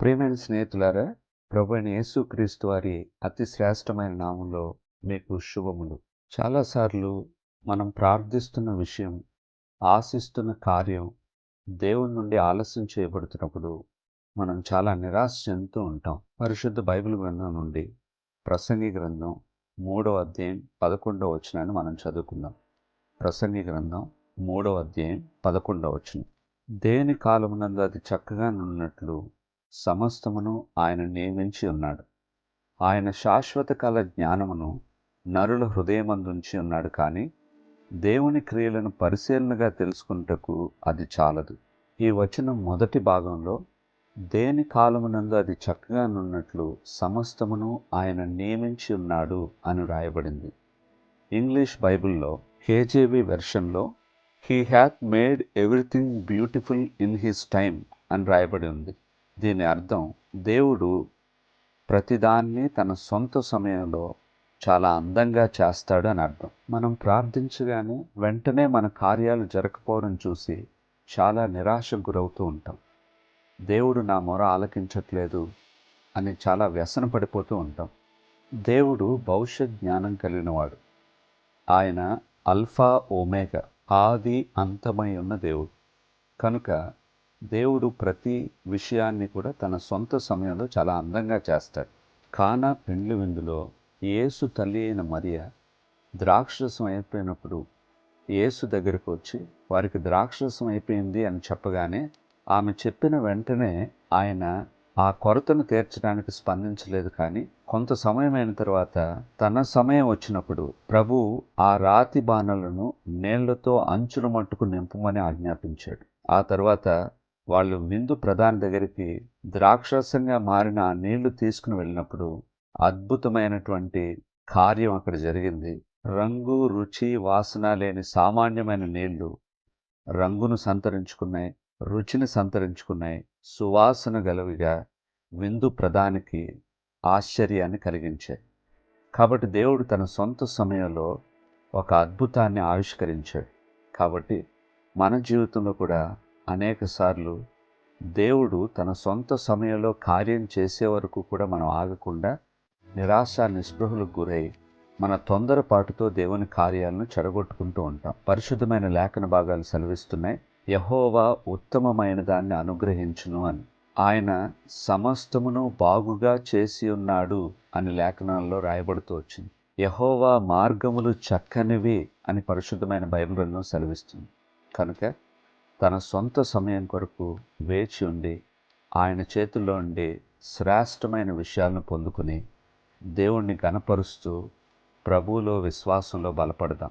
ప్రియమైన స్నేహితులారా ప్రభు యేసుక్రీస్తు వారి అతి శ్రేష్టమైన నామంలో మీకు శుభములు. చాలాసార్లు మనం ప్రార్థిస్తున్న విషయం ఆశిస్తున్న కార్యం దేవుని నుండి ఆలస్యం చేయబడుతున్నప్పుడు మనం చాలా నిరాశ చెందుతూ ఉంటాం. పరిశుద్ధ బైబిల్ గ్రంథం నుండి ప్రసంగి గ్రంథం మూడవ అధ్యాయం పదకొండవ వచనాన్ని మనం చదువుకుందాం. ప్రసంగి గ్రంథం మూడవ అధ్యాయం పదకొండవ వచనం. దేని కాలమునందు అది చక్కగా నున్నట్లు సమస్తమును ఆయన నియమించి ఉన్నాడు. ఆయన శాశ్వత కాల జ్ఞానమును నరుల హృదయమందుంచి ఉన్నాడు కానీ దేవుని క్రియలను పరిశీలనగా తెలుసుకుంటకు అది చాలదు. ఈ వచనం మొదటి భాగంలో దేని కాలమునందు అది చక్కగా నున్నట్లు సమస్తమును ఆయన నియమించి ఉన్నాడు అని రాయబడింది ఇంగ్లీష్ బైబిల్లో KJV వెర్షన్లో he hath made everything beautiful in his time అని రాయబడి ఉంది. దీని అర్థం దేవుడు ప్రతిదాన్ని తన సొంత సమయంలో చాలా అందంగా చేస్తాడు అని అర్థం. మనం ప్రార్థించగానే వెంటనే మన కార్యాలు జరగకపోవడం చూసి చాలా నిరాశకు గురవుతూ ఉంటాం. దేవుడు నా మొర ఆలకించట్లేదు అని చాలా వ్యసన పడిపోతూ ఉంటాం. దేవుడు భవిష్యత్ జ్ఞానం కలిగినవాడు. ఆయన అల్ఫా ఓమేగా ఆది అంతమై ఉన్న దేవుడు. కనుక దేవుడు ప్రతి విషయాన్ని కూడా తన సొంత సమయంలో చాలా అందంగా చేస్తాడు. కానా పెండ్లి విందులో యేసు తల్లి అయిన మరియ ద్రాక్షరసం అయిపోయినప్పుడు యేసు దగ్గరకు వచ్చి వారికి ద్రాక్షరసం అయిపోయింది అని చెప్పగానే ఆమె చెప్పిన వెంటనే ఆయన ఆ కొరతను తీర్చడానికి స్పందించలేదు కానీ కొంత సమయం అయిన తర్వాత తన సమయం వచ్చినప్పుడు ప్రభు ఆ రాతి బాణలను నీళ్ళతో అంచుల మట్టుకు నింపమని ఆజ్ఞాపించాడు. ఆ తర్వాత వాళ్ళు విందు ప్రధాని దగ్గరికి ద్రాక్షరసంగా మారిన ఆ నీళ్ళు తీసుకుని వెళ్ళినప్పుడు అద్భుతమైనటువంటి కార్యం అక్కడ జరిగింది. రంగు రుచి వాసన లేని సామాన్యమైన నీళ్ళు రంగును సంతరించుకున్నాయి రుచిని సంతరించుకున్నాయి. సువాసన గలవిగా విందు ప్రధానికి ఆశ్చర్యాన్ని కలిగించాయి. కాబట్టి దేవుడు తన సొంత సమయంలో ఒక అద్భుతాన్ని ఆవిష్కరించాడు. కాబట్టి మన జీవితంలో కూడా అనేకసార్లు దేవుడు తన సొంత సమయంలో కార్యం చేసే వరకు కూడా మనం ఆగకుండా నిరాశ నిస్పృహలకు గురై మన తొందరపాటుతో దేవుని కార్యాలను చెడగొట్టుకుంటూ ఉంటాం. పరిశుద్ధమైన లేఖన భాగాలు సెలవిస్తున్నాయి. యహోవా ఉత్తమమైన దాన్ని అనుగ్రహించును అని. ఆయన సమస్తమును బాగుగా చేసి ఉన్నాడు అని లేఖనాల్లో రాయబడుతూ వచ్చింది. యహోవా మార్గములు చక్కనివి అని పరిశుద్ధమైన బైబిల్ గ్రంథం సెలవిస్తుంది. కనుక తన సొంత సమయం కొరకు వేచి ఉండి ఆయన చేతుల్లో ఉండి శ్రేష్టమైన విషయాలను పొందుకుని దేవుణ్ణి గణపరుస్తూ ప్రభువులో విశ్వాసంలో బలపడదాం.